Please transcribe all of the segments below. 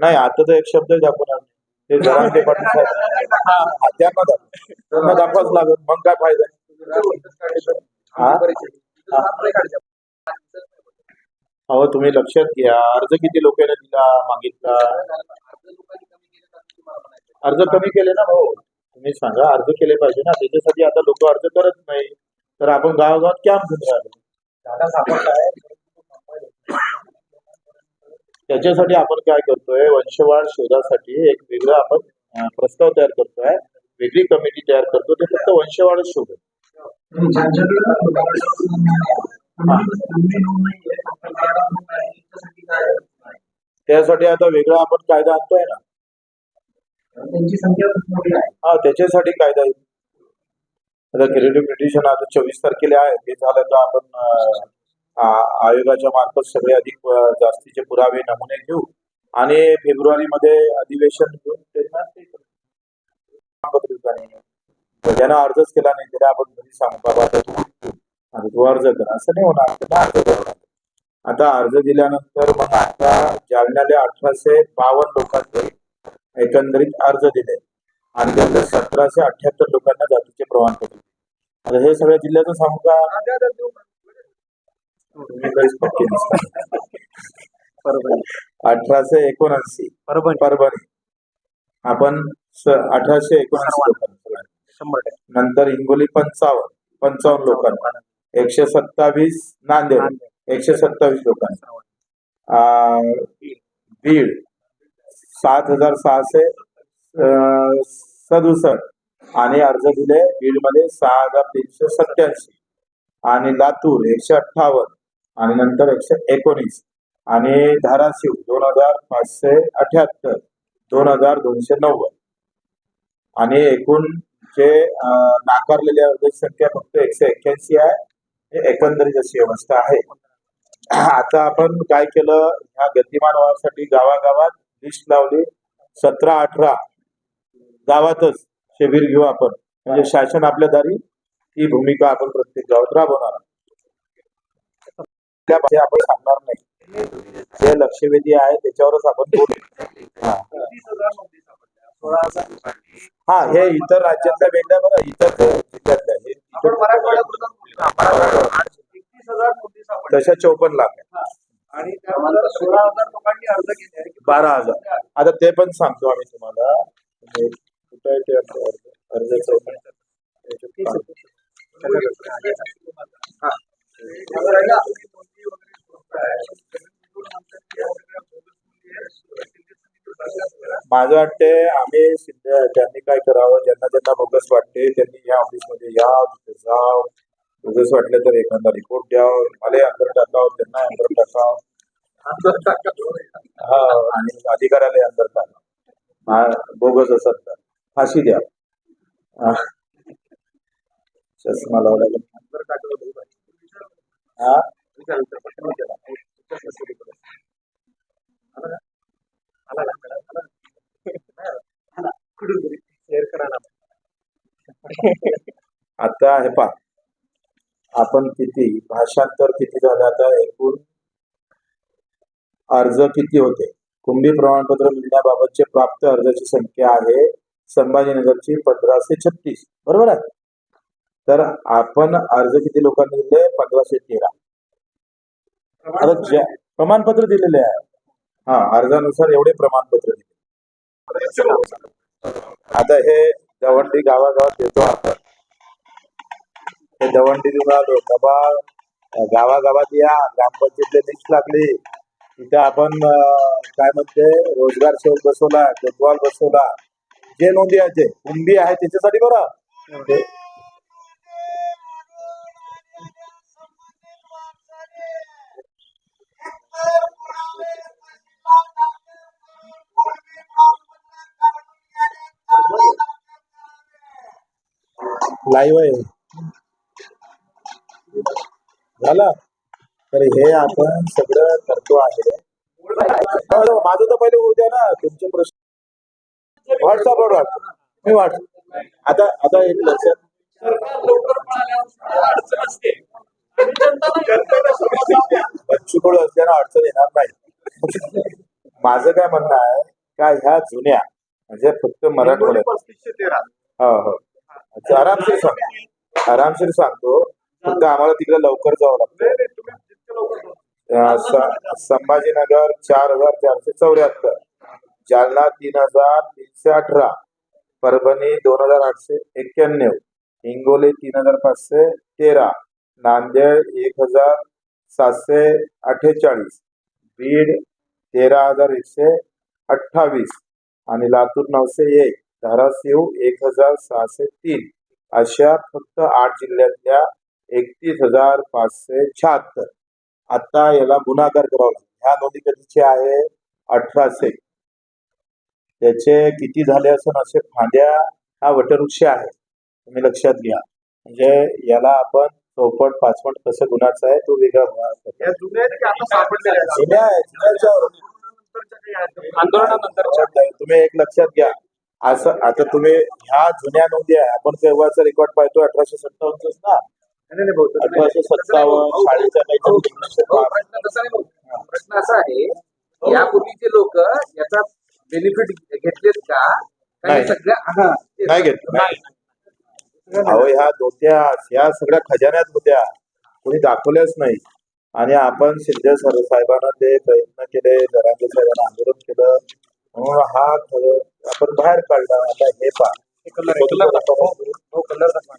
नाही आता तर एक शब्द दाखवणार. ते जरांगे पाटील साहेब हा, त्यांना दाखव त्यांना दाखवाच लागत मग काय फायदा? हा? अहो तुम्ही लक्षात घ्या. अर्ज किती लोकांनी दिला मागितला? अर्ज कमी केले ना भाऊ? तुम्ही सांगा अर्ज केले पाहिजे ना. त्याच्यासाठी आता लोक अर्ज करत नाही. तर आपण गावागावात कॅम्प घेऊन राहिलो? त्याच्यासाठी आपण काय करतोय वंशवाढ शोधासाठी एक वेगळं आपण प्रस्ताव तयार करतोय. वेगळी कमिटी तयार करतो ते फक्त वंशवाढच शोधत त्यासाठी आता वेगळा आपण कायदा आणतोय ना. हा त्याच्यासाठी कायदा येईल आता क्रिएटिव्ह पिटिशन आता चोवीस तारखेला आहे. ते झालं तर आपण आयोगाच्या मार्फत सगळे अधिक जास्तीचे पुरावे नमुने घेऊ आणि फेब्रुवारी मध्ये अधिवेशन घेऊन त्यांना ते अर्जच केला नाही त्याला आपण घरी सांगू बाबा आता तू आता तू अर्ज कर. असं नाही होणार. अर्ज करावा आता अर्ज दिल्यानंतर मग आता जालन्याला अठराशे बावन्न लोकांचे एकंदरीत अर्ज दिले. आणि त्यानंतर सतराशे अठ्याहत्तर लोकांना जातीचे प्रमाणपत्र आता हे सगळ्या जिल्ह्याचं सांगू का? अठराशे एकोणऐंशी. बरोबर. परभणी. आपण स- अठराशे एकोणऐंशी शंभर नंतर हिंगोली पंचावन्न पंचावन्न लोकांना. एकशे सत्तावीस नांदेड. एकशे सत्तावीस लोकांना. बीड. सात हजार सहाशे सदुसष्ट. आणि अर्ज दिले बीडमध्ये सहा हजार तीनशे सत्याऐंशी आणि लातूर एकशे अठ्ठावन्न. आणि नंतर एकशे एकोणीस. आणि धाराशिव दोन हजार पाचशे अठ्याहत्तर दोन हजार दोनशे नव्वद. आणि एकूण जे नाकारलेल्या अर्जाची संख्या फक्त एकशे एक्क्याऐंशी आहे. हे एकंदरीत अशी अवस्था आहे. आता आपण काय केलं? ह्या गतिमान व्हावासाठी गावागावात लिस्ट लावली. सतरा अठरा गावातच शिबिर घेऊ आपण. म्हणजे शासन आपल्या दारी ही भूमिका आपण प्रत्येक गावात राबवणार कुठल्या त्या आपण सांगणार नाही. जे लक्षवेधी आहे त्याच्यावरच आपण बोलू. हा. हे इतर राज्यातल्या वेगळ्या बरं इतर जिल्ह्यातल्या. तशा चौपन्न लाख आहे. आणि बारा हजार. आता ते पण सांगतो आम्ही तुम्हाला. कुठं आहे ते अर्ज? अर्ज चौपन्न हा. आता राहिला. माझं वाटते आम्ही सिद्ध- ज्यांनी काय करावं ज्यांना ज्यांना बोगस वाटते त्यांनी या ऑफिसमध्ये या तिथे जाव. बोगस वाटले तर एखादा रिपोर्ट द्यावं. मला अंतर टाकावं त्यांना अंतर टाकावं. हा आणि अधिकाऱ्याला अंतर टाका हा बोगस असत तर फाशी द्या. हा. आता हे पा आपण किती भाषांतर किती झालं आता एकूण? अर्ज किती होते? कुंभी प्रमाणपत्र मिळण्याबाबतचे प्राप्त अर्जाची संख्या आहे संभाजीनगरची पंधराशे छत्तीस. बरोबर आहे? तर आपण अर्ज किती लोकांनी दिले पंधराशे तेरा. आता ज्या प्रमाणपत्र दिलेले आहे. हा अर्जानुसार एवढे प्रमाणपत्र दिले. आता हे दवंडी गावागावात देतो आपण. हे दवंडी आलो बाबा गावागावात या ग्रामपंचायतला लिस्ट लागली. तिथे आपण अं, काय म्हणते रोजगार सेवक बसवला कोतवाल बसवला. जे नोंदी आहे ते. कुंभी आहे त्याच्यासाठी बरं. ते- लाईव्ह आहे. झालं. तर हे आपण सगळं करतो आहे. हो, हो, माझं तर पहिले उद्या ना तुमचे प्रश्न. व्हॉट्सअपवर वाटतो मी वाटतो आता आता एक लक्षात. बच्चूकडे असल्यानं अडचण येणार नाही. माझं काय म्हणणं आहे का ह्या जुन्या म्हणजे फक्त मराठवाड्यात हो हो. अच्छा, आरामशीर सांगतो आरामशीर सांगतो. फक्त आम्हाला तिकडे लवकर जावं लागतं. सांगा. संभाजीनगर चार हजार चारशे चौऱ्याहत्तर. जालना तीन हजार तीनशे अठरा. परभणी दोन हजार आठशे एक्क्याण्णव. हिंगोली तीन हजार पाचशे तेरा. नांदेड एक हजार सातशे अठ्ठेचाळीस बीड तेरा हजार एकशे अठ्ठावीस आणि लातूर नऊशे एक धाराशिव एक हजार सहाशे तीन. अशा फक्त आठ जिल्ह्यातल्या एकतीस हजार पाचशे शहात्तर. आता याला गुन्हागार करावा लागेल. ह्या नोंदी कधीचे आहे? अठराशे. त्याचे किती झाले असून असे फांद्या हा वटवृक्ष आहे. तुम्ही लक्षात घ्या. म्हणजे याला आपण चौपट पाचपट कसं गुन्हाचं आहे तो वेगळा गुन्हा असतो. जुन्या? आंदोलनानंतर. तुम्ही एक लक्षात घ्या. असं आता तुम्ही ह्या जुन्या नोंदी आहे. आपण केव्हाचा रेकॉर्ड पाहतो अठराशे सत्तावन्नच ना. अठराशे सत्तावन्न शाळेच्या प्रश्न असा आहे यापूर्वीचे लोक याचा बेनिफिट घेतलेत का? सगळ्या हा, नाही घेतलं नाही. अहो ह्या धोत्या ह्या सगळ्या खजान्यात होत्या. कोणी दाखवल्याच नाही. आणि आपण शिंदे सर साहेबांना ते प्रयत्न केले जरांगे साहेबांना आंदोलन केलं. म्हणून हा आपण बाहेर काढला आता हे दाखवा. हो, हो, दाखवा.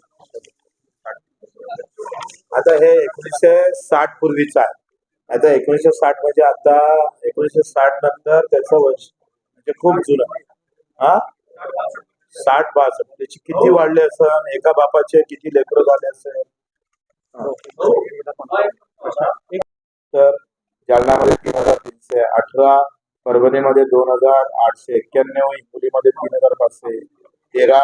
आता हे एकोणीसशे साठ पूर्वीचं आहे. आता एकोणीसशे साठ म्हणजे आता एकोणीसशे साठ नंतर त्याचं वर्ष म्हणजे खूप जुनं. हा? साठ बासष्ट त्याची किती वाढले असेल एका बापाचे किती लेकरं झाले असेल? तर जालन्यामध्ये तीन हजार तीनशे अठरा परभणीमध्ये दोन हजार आठशे एक्क्याण्णव हिंगोलीमध्ये तीन हजार पाचशे तेरा.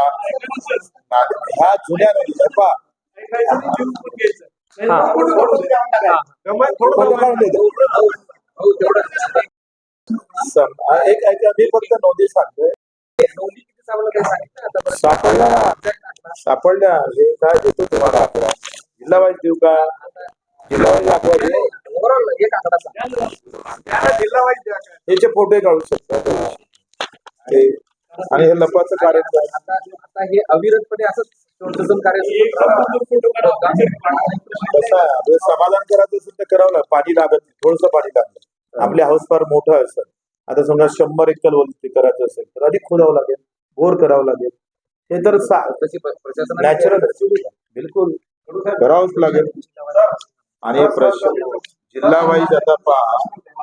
ह्या जुन्या नोंदी. हा. हो, एक मी फक्त नोंदी सांगतोय. किती सापडल्या हे काय देतो तुम्हाला आकडा जिल्हा वाईज देऊ का? जिल्हा वाईज आकडा देऊ जिल्हा वाईज. याचे फोटो काढू शकतो. आणि हे लपाचं कार्य? आता हे अविरतपणे संशोधन कार्य आपलं समाधान करायचं असेल तर करावं पाणी लागत थोडस पाणी लागतं. आपले हाऊस फार मोठं असेल. आता समजा शंभर एकर वरती करायचं असेल तर अधिक खोदावं लागेल. बोर करावं लागेल. हे तर नॅचरल बिलकुल. करावंच लागेल. आणि प्रश्न जिल्हा वाईज आता पहा.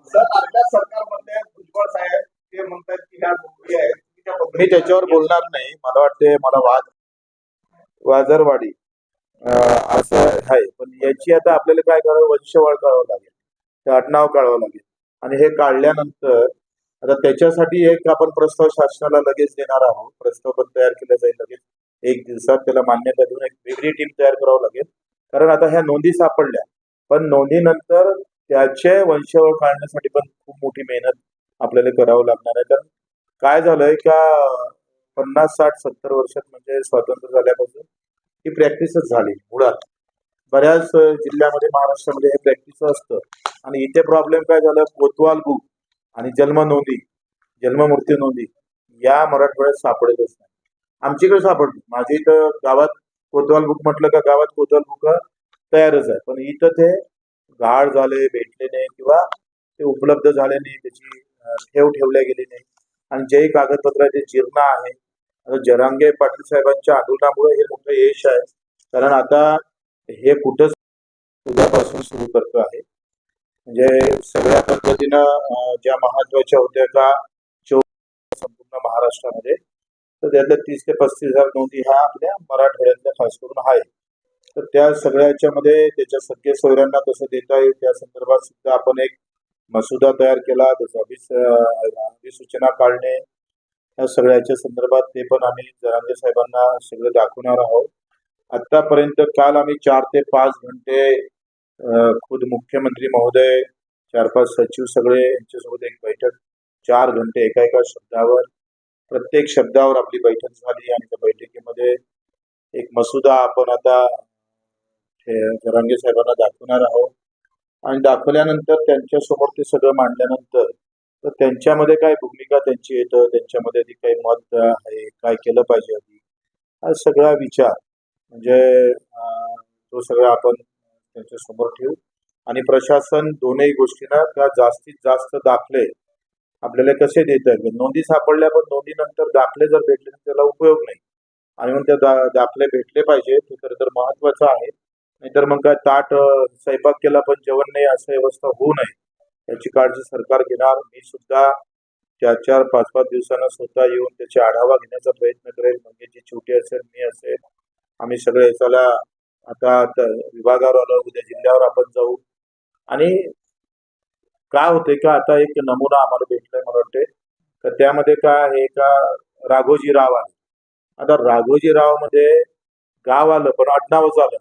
सर, आपल्या सरकारमध्ये भुजबळ साहेब ते म्हणतात की ह्या नोकरी आहेत की त्या मी त्याच्यावर बोलणार नाही. मला वाटते मला वाद वाजरवाडी असं आहे. पण याची आता आपल्याला काय करावं? वंशवळ काढावं लागेल. ते आडनाव काढावं लागेल. आणि हे काढल्यानंतर आता त्याच्यासाठी एक आपण प्रस्ताव शासनाला लगेच देणार आहोत. प्रस्ताव पण तयार केला जाईल लगेच. एक दिवसात त्याला मान्यता देऊन एक वेगळी टीम तयार करावं लागेल. कारण आता ह्या नोंदी सापडल्या. पण नोंदीनंतर त्याचे वंशावळ काढण्यासाठी पण खूप मोठी मेहनत आपल्याला करावं लागणार आहे. कारण काय झालंय का पन्नास साठ सत्तर वर्षात म्हणजे स्वातंत्र्य झाल्यापासून ही प्रॅक्टिसच झाली मुळात. बऱ्याच जिल्ह्यामध्ये महाराष्ट्रामध्ये हे प्रॅक्टिस असतं. आणि इथे प्रॉब्लेम काय झालं? कोतवाल बुक आणि जन्म नोंदी जन्ममृत्यू नोंदी या मराठवाड्यात सापडतच नाही. आमच्याकडे सापडली. माझ्या इथं गावात कोतवाल बुक म्हटलं का गावात कोतवाल बुक तयारच आहे. पण इथं ते गाळ झाले भेटले नाही किंवा ते उपलब्ध झाले नाही त्याची ठेव ठेवल्या गेली नाही. आणि जे कागदपत्राचे जीर्ण आहे आता जरांगे पाटील साहेबांच्या आंदोलनामुळे हे मोठं यश आहे. कारण आता हे कुठंच उद्यापासून सुरू करतो आहे? म्हणजे सगळ्या पद्धतीनं ज्या महत्त्वाच्या होत्या का संपूर्ण महाराष्ट्रामध्ये. तर त्यातल्या तीस ते पस्तीस हजार नोंदी ह्या आपल्या मराठवाड्यातल्या खास करून आहे तर त्या सगळ्याच्या मध्ये त्याच्या सगळे सोयऱ्यांना कसं देता येईल. त्या संदर्भात सुद्धा आपण एक मसुदा तयार केला. जसं अभिस अं, अधिसूचना काढणे या सगळ्याच्या संदर्भात ते पण आम्ही जरांगे साहेबांना सगळं दाखवणार आहोत. आतापर्यंत काल आम्ही चार ते पाच घंटे खुद मुख्यमंत्री महोदय चार पाच सचिव सगळे यांच्यासोबत एक बैठक चार घंटे एका एका शब्दावर प्रत्येक शब्दावर आपली बैठक झाली आणि त्या बैठकीमध्ये एक मसुदा आपण आता जरांगे साहेबांना दाखवणार आहोत. आणि दाखवल्यानंतर त्यांच्यासमोर ते सगळं मांडल्यानंतर तर त्यांच्यामध्ये काय भूमिका त्यांची येतं? त्यांच्यामध्ये काही मत आहे? काय केलं पाहिजे आधी? हा सगळा विचार म्हणजे तो सगळा आपण त्यांच्यासमोर ठेवू. आणि प्रशासन दोनही गोष्टींना त्या जास्तीत जास्त दाखले आपल्याला कसे देता येईल नोंदी सापडल्या पण नोंदीनंतर दाखले जर भेटले तर त्याला उपयोग नाही. आणि मग त्या दा- दाखले भेटले पाहिजे ते खरं तर महत्वाचं आहे. नाहीतर मग काय ताट स्वयंपाक केला पण जेवण नाही असं व्यवस्था होऊ नये. याची काळजी सरकार घेणार. मी सुद्धा चार चार पाच पाच दिवसांना स्वतः येऊन त्याची आढावा घेण्याचा प्रयत्न करेल. म्हणजे जी छोटी असेल मी असेल आम्ही सगळे याच्याला आता विभागावर आलो उद्या जिल्ह्यावर आपण जाऊ. आणि काय होते का आता एक नमुना आम्हाला भेटलाय मला वाटते तर त्यामध्ये काय आहे का राघोजी राव आहे आता राघोजी रावमध्ये गाव आलं पण आडनावच आलं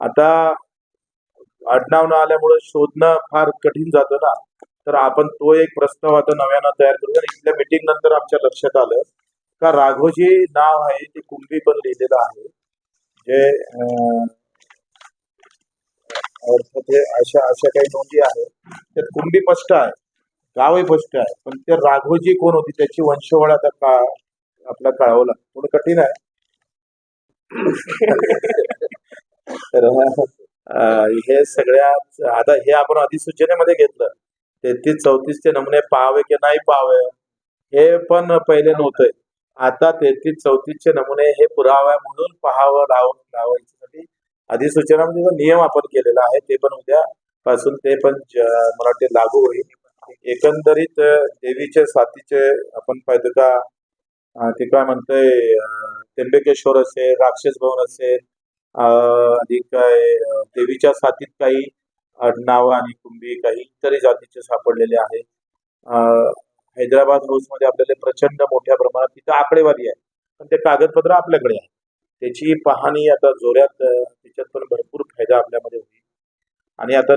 आता आडनाव न आल्यामुळे शोधणं फार कठीण जातं ना. तर आपण तो एक प्रस्ताव आता नव्यानं तयार करू आणि इथल्या मिटिंग नंतर आमच्या लक्षात आलं. का राघोजी नाव आहे ते कुंभी पण लिहिलेलं आहे. जे अं, अर्थात हे अशा अशा काही नोंदी आहेत. त्यात कुंडी स्पष्ट आहे गावही स्पष्ट आहे पण ते राघोजी कोण होती त्याची वंशवळ आता का आपला कळावं थोडं कठीण आहे. तर हे सगळ्यात आता हे आपण अधिसूचनेमध्ये घेतलं. तेहतीस चौतीसचे नमुने पाहावे की नाही पाहावे हे पण पहिले नव्हतं. आता तेहतीस चौतीसचे नमुने हे पुरावा म्हणून पाहावं लाव लावायच्यासाठी अधिसूचनामध्ये म्हणजे जो नियम आपण केलेला आहे ते पण उद्या पासून ते पण मराठी मला वाटते लागू होईल. एकंदरीत देवीचे देवीच्या साथीचे आपण पाहिलं का ते काय म्हणतंय त्र्यंबकेश्वर असेल राक्षस भवन असेल आणि काय देवीच्या साथीत काही नाव आणि कुंभी काही इतरही जातीचे सापडलेले आहे हैदराबाद हाऊसमध्ये आपल्याला प्रचंड मोठ्या प्रमाणात तिथं आकडेवारी आहे. पण ते कागदपत्र आपल्याकडे आहे. त्याची पाहणी आता अं, त्याच्यात पण भरपूर फायदा आपल्यामध्ये होईल. आणि आता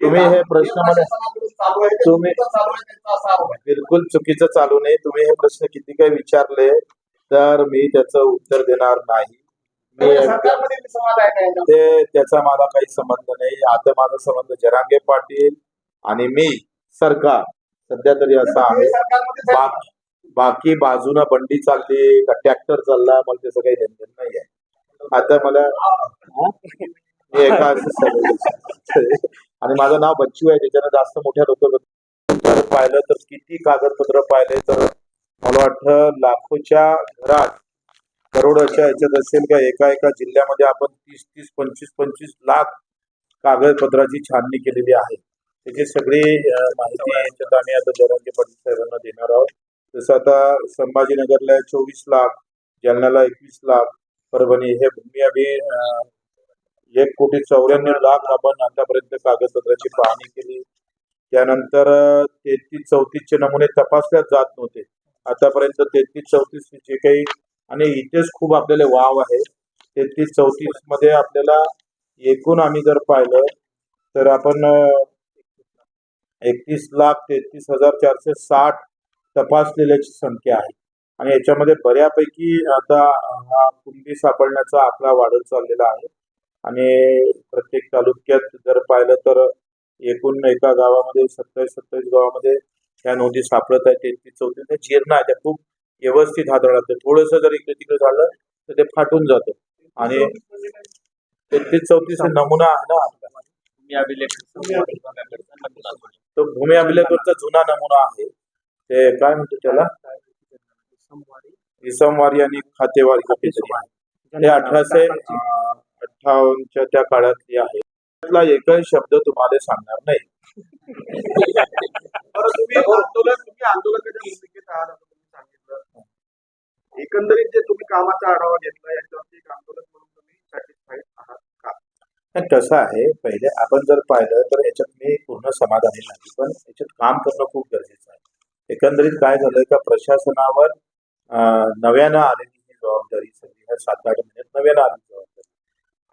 तुम्ही हे प्रश्न तुम्ही- बिलकुल चुकीचं चालू नये तुम्ही हे प्रश्न किती काही विचारले तर मी त्याचं उत्तर देणार नाही. मी म्हणजे? ते त्याचा मला काही संबंध नाही. आता माझा संबंध जरांगे पाटील आणि मी सरकार सध्या तरी असं आहे. बाकी बाकी बाजूनं बंडी चालली का ट्रॅक्टर चालला मला त्याचं काही घेणं नाही आहे आता मला? मी एका आणि माझं नाव बच्चू आहे त्याच्यानं जास्त मोठ्या लोक जर पाहिलं तर किती कागदपत्र पाहिले तर मला वाटतं लाखोच्या घरात करोडोच्या ह्याच्यात असेल का एका एका जिल्ह्यामध्ये आपण तीस तीस पंचवीस पंचवीस लाख कागदपत्राची छाननी केलेली आहे त्याची सगळी माहिती याच्यात आम्ही आता जरांगे पाटील साहेबांना देणार आहोत. जसं आता संभाजीनगरला चोवीस लाख जालन्याला एकवीस लाख परभणी हे भूमी आम्ही एक कोटी चौऱ्याण्णव लाख आपण आतापर्यंत कागदपत्राची पाहणी केली. त्यानंतर तेहतीस चौतीसचे नमुने तपासल्याच जात नव्हते. आतापर्यंत तेहतीस चौतीस जे काही आणि इथेच खूप आपल्याला वाव आहे. तेहतीस चौतीसमध्ये आपल्याला एकूण आम्ही जर पाहिलं तर आपण एकतीस लाख तेहतीस हजार चारशे साठ तपासलेल्याची संख्या आहे. आणि याच्यामध्ये बऱ्यापैकी आता हा कुंडी सापडण्याचा आकडा वाढत चाललेला आहे. आणि प्रत्येक तालुक्यात जर पाहिलं तर एकूण एका गावामध्ये सत्तावीस सत्तावीस गावामध्ये ह्या नोंदी सापडत आहेत तेहतीस चौतीस. त्या जीर्ण आहे त्या खूप व्यवस्थित हाताळतात थोडंसं जर इकडे तिकडे झालं तर ते फाटून जातं. आणि तेहतीस चौतीस नमुना आहे ना तो भूमी अभिलेखाचा जुना नमुना आहे. ते काय म्हणतो त्याला? इसमवारी आणि खातेवारी काहीतरी आहे ते अठराशे अठ्ठावन्नच्या त्या काळातली आहे. त्यातला एकही शब्द तुम्हाला सांगणार नाही. सांगितलं. एकंदरीत जे तुम्ही कामाचा आढावा घेतला याच्यावरती एक आंदोलन म्हणून तुम्ही सॅटिस्फाईड पण कसं आहे. पहिले आपण जर पाहिलं तर याच्यात मी पूर्ण समाधानी नाही. पण याच्यात काम करणं खूप गरजेचं आहे. एकंदरीत काय झालंय का प्रशासनावर नव्यानं आलेली ही जबाबदारी सगळी ह्या सात आठ महिन्यात नव्यानं आलेली जबाबदारी.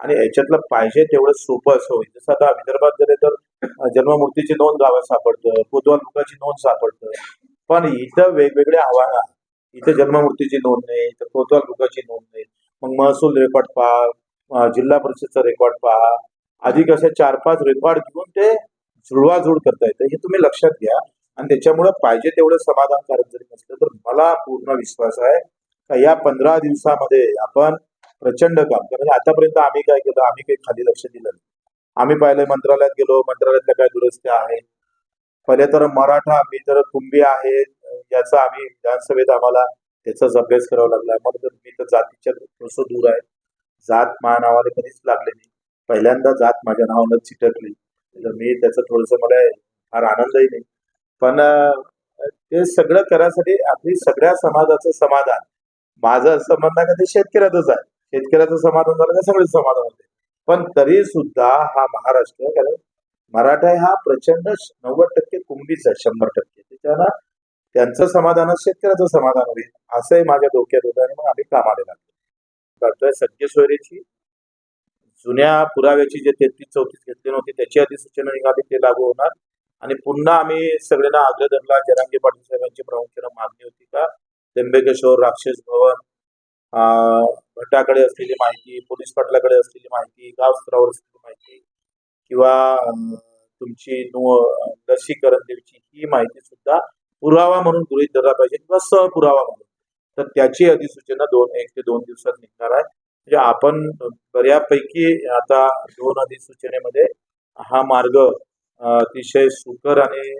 आणि याच्यातलं पाहिजे तेवढं सोपं असं होईल. जसं आता विदर्भात जरी तर जन्ममूर्तीची नोंद गावात सापडतं कोतवाल मुखाची नोंद सापडतं. पण इथं वेगवेगळे आव्हानं आहेत. इथं जन्ममूर्तीची नोंद नाही इथं कोतवाल मुखाची नोंद नाही. मग महसूल रेकॉर्ड जिल्हा परिषदचा रेकॉर्ड पहा. आधी असे चार पाच रेकॉर्ड घेऊन ते जुळवाजुळ करता येतं हे तुम्ही लक्षात घ्या. आणि त्याच्यामुळे पाहिजे तेवढं समाधानकारक जरी नसलं तर मला पूर्ण विश्वास आहे का या पंधरा दिवसामध्ये आपण प्रचंड काम कारण म्हणजे आतापर्यंत आम्ही काय केलं आम्ही काही खाली लक्ष दिलं नाही. आम्ही पाहिलं मंत्रालयात गेलो मंत्रालयातल्या काय दुरुस्त्या आहेत. पहिले तर मराठा आम्ही तर कुंभी आहे याचा आम्ही विधानसभेत आम्हाला त्याचाच अभ्यास करावा लागला. मग तर मी तर जातीच्या थोडस दूर आहे. जात मा नावाने कधीच लागले नाही. पहिल्यांदा जात माझ्या नावानं चिटकली. तर मी त्याचं थोडस मला फार आनंदही नाही. पण ते सगळं करायसाठी आपली सगळ्या समाजाचं समाधान. माझं असं म्हणणं आहे का ते शेतकऱ्याचंच आहे. शेतकऱ्याचं समाधान झालं का सगळं समाधान होते. पण तरी सुद्धा हा महाराष्ट्र कारण मराठा हा प्रचंड नव्वद टक्के कुंभीच आहे शंभर टक्के. त्याच्यानं त्यांचं समाधान शेतकऱ्याचं समाधान होईल असंही माझ्या डोक्यात होतं आणि मग आम्ही कामाला लागलो. करतोय. सत्य जुन्या पुराव्याची जे तेहतीस चौतीस घेतली नव्हती त्याची अधिसूचना निघाली ते लागू होणार. आणि पुन्हा आम्ही सगळ्यांना आग्रह धरला जरांगे पाटील साहेबांची प्रामुख्यानं मागणी होती का? त्र्यंबकेश्वर राक्षस भवन भटाकडे असलेली माहिती पोलीस पाटलाकडे असलेली माहिती गाव स्तरावर असलेली माहिती किंवा तुमची लसीकरण देवीची ही माहिती सुद्धा पुरावा म्हणून गृहीत धरला पाहिजे किंवा सहपुरावा म्हणून. तर त्याची अधिसूचना दोन एक ते दोन दिवसात निघणार आहे. म्हणजे आपण बऱ्यापैकी आता दोन अधिसूचनेमध्ये हा मार्ग अतिशय सुकर आणि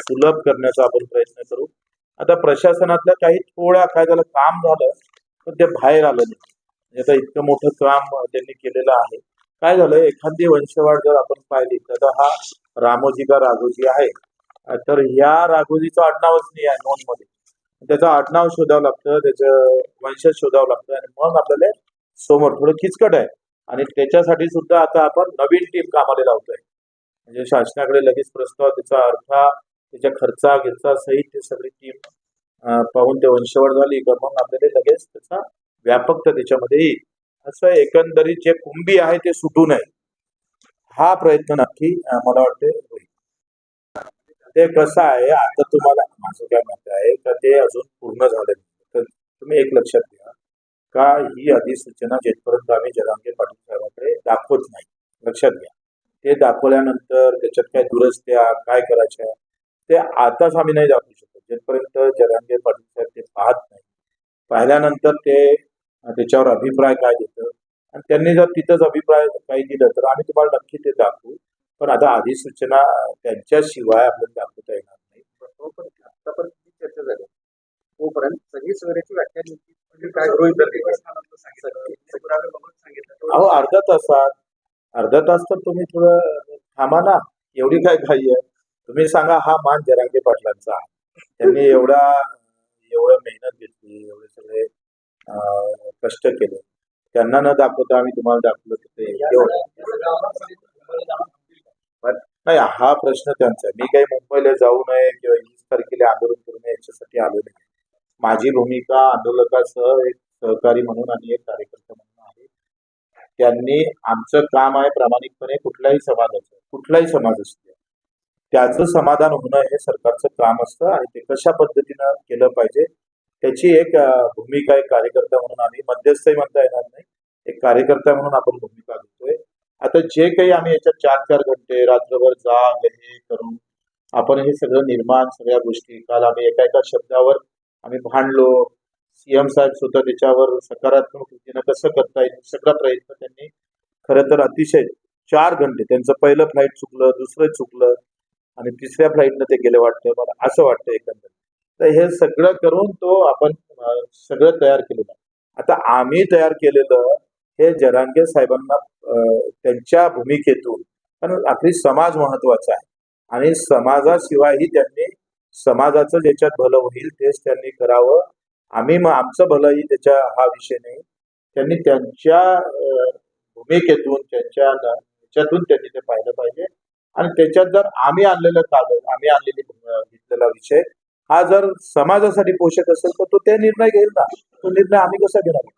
सुलभ करण्याचा आपण प्रयत्न करू. आता प्रशासनातल्या काही थोड्या काय झालं काम झालं पण ते बाहेर आलं नाही. म्हणजे आता इतकं मोठं काम त्यांनी केलेलं आहे. काय झालं एखादी वंशवाढ जर आपण पाहिली तर हा रामोजी का राघोजी आहे? तर ह्या राघोजीचं आडनावच नाही आहे नोंदमध्ये. त्याचं आडनाव शोधावं लागतं त्याचं वंशज शोधावं लागतं आणि मग आपल्याला समोर थोडं किचकट आहे. आणि त्याच्यासाठी सुद्धा आता आपण नवीन टीम कामाला लावतोय. म्हणजे शासनाकडे लगेच प्रस्ताव त्याचा अर्थ त्याच्या खर्चा गिरचा सहित ते सगळी टीम पाहून ते वंशवड झाली का मग आपल्याला लगेच त्याचा व्यापकता त्याच्यामध्ये येईल. असं एकंदरीत जे कुंभी आहे ते सुटू नये. हा प्रयत्न नक्की मला वाटते होईल. ते कसं आहे आता तुम्हाला माझं काय मत आहे का ते अजून पूर्ण झालं तर तुम्ही एक लक्षात घ्या का ही अधिसूचना जेथपर्यंत आम्ही जरांगे पाटील साहेबांकडे दाखवत नाही. लक्षात घ्या. ते दाखवल्यानंतर त्याच्यात काय दुरस्त्या काय करायच्या ते आताच आम्ही नाही दाखवू शकत. जेथपर्यंत जरांगे पाटील साहेब ते पाहत नाही पाहिल्यानंतर ते त्याच्यावर अभिप्राय काय देतं? आणि त्यांनी जर तिथंच अभिप्राय काही दिलं तर आम्ही तुम्हाला नक्की ते दाखवू. पण आता अधिसूचना त्यांच्याशिवाय आपल्याला दाखवता येणार नाही. तोपर्यंत आतापर्यंत चर्चा झाली. तोपर्यंत सगळी सोयऱ्याची व्याख्या म्हणजे काय. अहो अर्धा तासात. अर्धा तास तर तुम्ही थोडं थांबा ना. एवढी काय घाई आहे? तुम्ही सांगा हा मान जरांगे पाटलांचा आहे. त्यांनी एवढा एवढं मेहनत घेतली एवढे सगळे अं, कष्ट केले. त्यांना न दाखवता आम्ही तुम्हाला दाखवलं तर ते पण नाही हा प्रश्न त्यांचा मी काही मुंबईला जाऊ नये किंवा वीस तारखेला आंदोलन करू नये याच्यासाठी आलो नाही. माझी भूमिका आंदोलकासह एक सहकारी म्हणून आणि एक कार्यकर्ता म्हणून आहे. त्यांनी आमचं काम आहे प्रामाणिकपणे कुठल्याही समाजाचं कुठलाही समाज असतो त्याचं समाधान होणं हे सरकारचं काम असतं आणि ते कशा पद्धतीनं केलं पाहिजे त्याची एक भूमिका एक कार्यकर्ता म्हणून आम्ही मध्यस्थही म्हणता येणार नाही. एक कार्यकर्ता म्हणून आपण भूमिका घेतोय. आता जे काही आम्ही याच्यात चार चार घंटे रात्रभर जाग हे करून आपण हे सगळं निर्माण सगळ्या गोष्टी काल आम्ही एका एका शब्दावर आम्ही भांडलो. सीएम साहेब सुद्धा त्याच्यावर सकारात्मक रीतीनं कसं करता येईल सगळा प्रयत्न त्यांनी खरं तर अतिशय चार घंटे त्यांचं पहिलं फ्लाईट चुकलं दुसरं चुकलं आणि तिसऱ्या फ्लाईटनं ते गेले वाटतं मला असं वाटतं एकंदरीत. तर हे सगळं करून तो आपण सगळं तयार केलेलं आता आम्ही तयार केलेलं हे जरांगे साहेबांना त्यांच्या भूमिकेतून कारण आखरी समाज महत्त्वाचा आहे. आणि समाजाशिवायही त्यांनी समाजाचं ज्याच्यात भलं होईल तेच त्यांनी करावं. आम्ही मग आमचं भलंही त्याच्या हा विषय नाही. त्यांनी त्यांच्या भूमिकेतून त्यांच्या त्याच्यातून त्यांनी ते पाहिलं पाहिजे. आणि त्याच्यात जर आम्ही आणलेलं कागद आम्ही आणलेली घेतलेला विषय हा जर समाजासाठी पोषक असेल तर तो ते निर्णय घेईल ना. तो निर्णय आम्ही कसा घेणार?